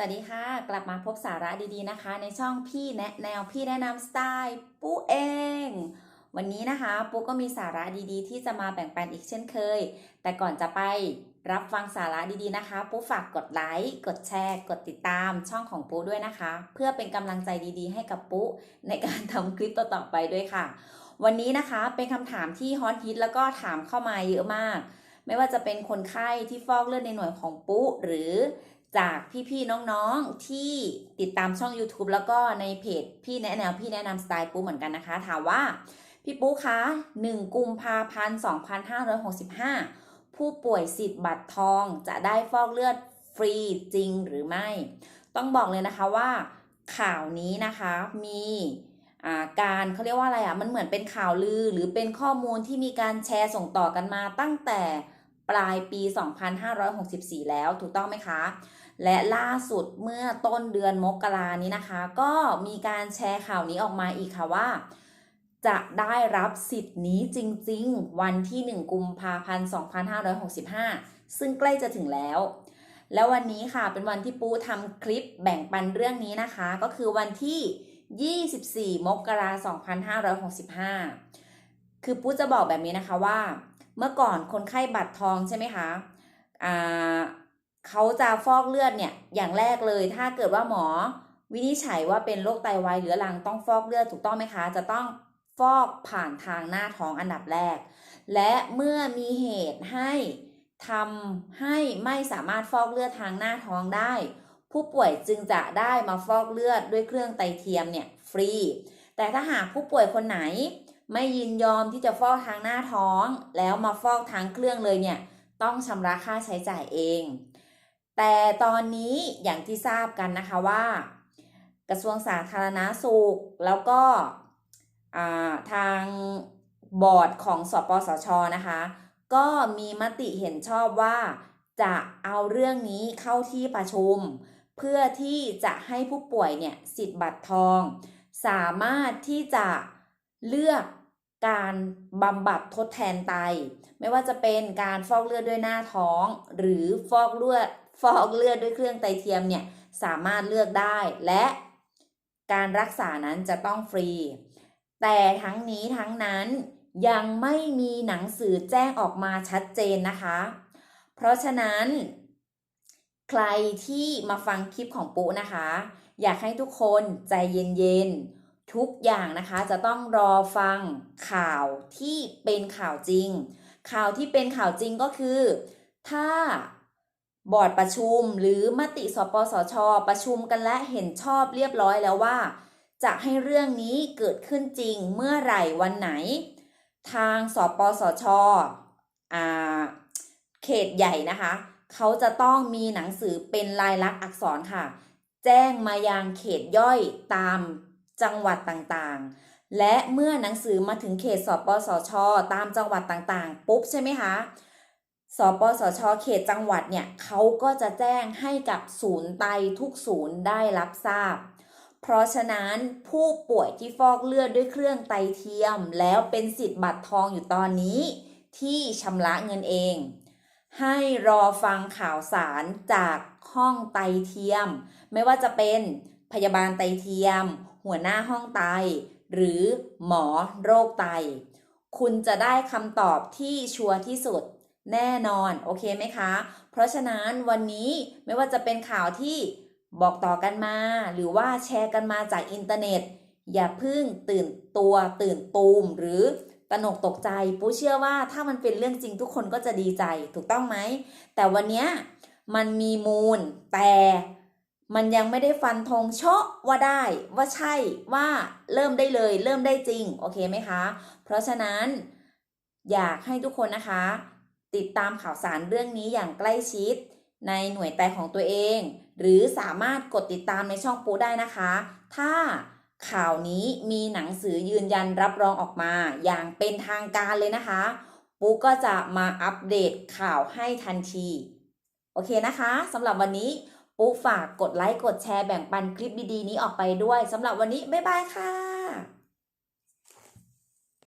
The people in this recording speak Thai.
สวัสดีค่ะ กลับมาพบสาระดีๆนะคะ ในช่องพี่แนะแนวพี่แนะนำสไตล์ปุ๊เอง วันนี้นะคะปุ๊ก็มีสาระดีๆ ที่จะมาแบ่งปันอีกเช่นเคย แต่ก่อนจะไปรับฟังสาระดีๆนะคะ ปุ๊ฝากกดไลค์กดแชร์ กดติดตามช่องของปุ๊ด้วยนะคะ เพื่อเป็นกำลังใจดีๆ ให้กับปุ๊ในการทำคลิปต่อๆไปด้วยค่ะ วันนี้นะคะเป็นคำถามที่ฮอตฮิตแล้วก็ถามเข้ามาเยอะมาก ไม่ว่าจะเป็นคนไข้ที่ฟอกเลือดในหน่วยของปุ๊หรือ จากพี่ๆน้องๆที่ติดตามช่อง YouTube แล้วก็ในเพจพี่แนะแนวพี่แนะนำสไตล์ปุ๊เหมือนกันนะคะ ถามว่าพี่ปุ๊คะ1กุมภาพันธ์2565 ผู้ป่วยสิทธิ์บัตรทองจะได้ฟอกเลือดฟรีจริงหรือไม่ ต้องบอกเลยนะคะว่าข่าวนี้นะคะมีาการเขาเรียกว่าอะไรอะมันเหมือนเป็นข่าวลือหรือเป็นข้อมูลที่มีการแชร์ส่งต่อกันมาตั้งแต่ ปลายปี 2564 แล้วถูกต้องไหมคะ และล่าสุดเมื่อต้นเดือนมกรานี้นะคะ ก็มีการแชร์ข่าวนี้ออกมาอีกค่ะว่า จะได้รับสิทธิ์นี้จริงๆ วันที่ 1 กุมภาพันธ์ 2565 ซึ่งใกล้จะถึงแล้ว แล้ววันนี้ค่ะเป็นวันที่ปูทำคลิปแบ่งปันเรื่องนี้นะคะ ก็คือวันที่ 24 มกราคม 2565 คือปูจะบอกแบบนี้นะคะว่า เมื่อก่อนคนไข้บัตรทองใช่ไหมคะอ่าเขาจะฟอกเลือดเนี่ยอย่างแรกเลยถ้าเกิดว่าหมอวินิจฉัยว่าเป็นโรคไตวายเรื้อรังต้องฟอกเลือดถูกต้องไหมคะ จะต้องฟอกผ่านทางหน้าท้องอันดับแรก และเมื่อมีเหตุให้ทำให้ไม่สามารถฟอกเลือดทางหน้าท้องได้ ผู้ป่วยจึงจะได้มาฟอกเลือดด้วยเครื่องไตเทียมเนี่ยฟรี แต่ถ้าหากผู้ป่วยคนไหน ไม่ยินยอมที่จะฟอกทางหน้าท้อง แล้วมาฟอกทางเครื่องเลยเนี่ยต้องชำระค่าใช้จ่ายเอง แต่ตอนนี้อย่างที่ทราบกันนะคะว่า กระทรวงสาธารณาสุข แล้วก็ทางบอร์ดของสปสชนะคะ ก็มีมติเห็นชอบว่าจะเอาเรื่องนี้เข้าที่ประชุม เพื่อที่จะให้ผู้ป่วยเนี่ยสิทธิ์บัตรทอง สามารถที่จะเลือก การบำบัดทดแทนไต ไม่ว่าจะเป็นการฟอกเลือดด้วยหน้าท้อง หรือฟอกเลือดฟอกเลือดด้วยเครื่องไตเทียมเนี่ยสามารถเลือกได้และการรักษานั้นจะต้องฟรี แต่ทั้งนี้ทั้งนั้นยังไม่มีหนังสือแจ้งออกมาชัดเจนนะคะ เพราะฉะนั้น ใครที่มาฟังคลิปของปุ๊นะคะ อยากให้ทุกคนใจเย็นๆ ทุกอย่างนะคะจะต้องรอฟังข่าวที่เป็นข่าวจริง ข่าวที่เป็นข่าวจริงก็คือ ถ้าบอร์ดประชุมหรือมติสปสช ประชุมกันและเห็นชอบเรียบร้อยแล้วว่า จะให้เรื่องนี้เกิดขึ้นจริงเมื่อไหร่วันไหน ทางสปสชอ่าเขตใหญ่นะคะ เขาจะต้องมีหนังสือเป็นลายลักษณ์อักษรค่ะ แจ้งมายังเขตย่อยตาม จังหวัดต่างๆ และเมื่อหนังสือมาถึงเขตสปสช ตามจังหวัดต่างๆ ปุ๊บใช่ไหมคะสปสช เขตจังหวัดเนี่ยเขาก็จะแจ้งให้กับศูนย์ไตทุกศูนย์ได้รับทราบ เพราะฉะนั้นผู้ป่วยที่ฟอกเลือดด้วยเครื่องไตเทียม แล้วเป็นสิทธิ์บัตรทองอยู่ตอนนี้ ที่ชำระเงินเอง ให้รอฟังข่าวสารจากห้องไตเทียม ไม่ว่าจะเป็นพยาบาลไตเทียมหัวหน้าห้องไต หรือหมอโรคไต คุณจะได้คำตอบที่ชัวร์ที่สุดแน่นอน โอเคไหมคะ เพราะฉะนั้นวันนี้ไม่ว่าจะเป็นข่าวที่บอกต่อกันมา หรือว่าแชร์กันมาจากอินเทอร์เน็ต อย่าพึ่งตื่นตัวตื่นตูมหรือตนกตกใจปูเชื่อว่าถ้ามันเป็นเรื่องจริงทุกคนก็จะดีใจถูกต้องไหม แต่วันนี้มันมีมูลแต่ มันยังไม่ได้ฟันธงเชาะว่าได้ว่าใช่ว่าเริ่มได้เลย เริ่มได้จริง โอเคไหมคะ เพราะฉะนั้นอยากให้ทุกคนนะคะ ติดตามข่าวสารเรื่องนี้อย่างใกล้ชิด ในหน่วยไตของตัวเอง หรือสามารถกดติดตามในช่องปูได้นะคะ ถ้าข่าวนี้มีหนังสือยืนยันรับรองออกมา อย่างเป็นทางการเลยนะคะ ปูก็จะมาอัปเดตข่าวให้ทันที โอเคนะคะสำหรับวันนี้ ปูฝากกดไลค์กดแชร์แบ่งปันคลิปดีๆนี้ออกไปด้วยสำหรับวันนี้บ๊ายบายค่ะ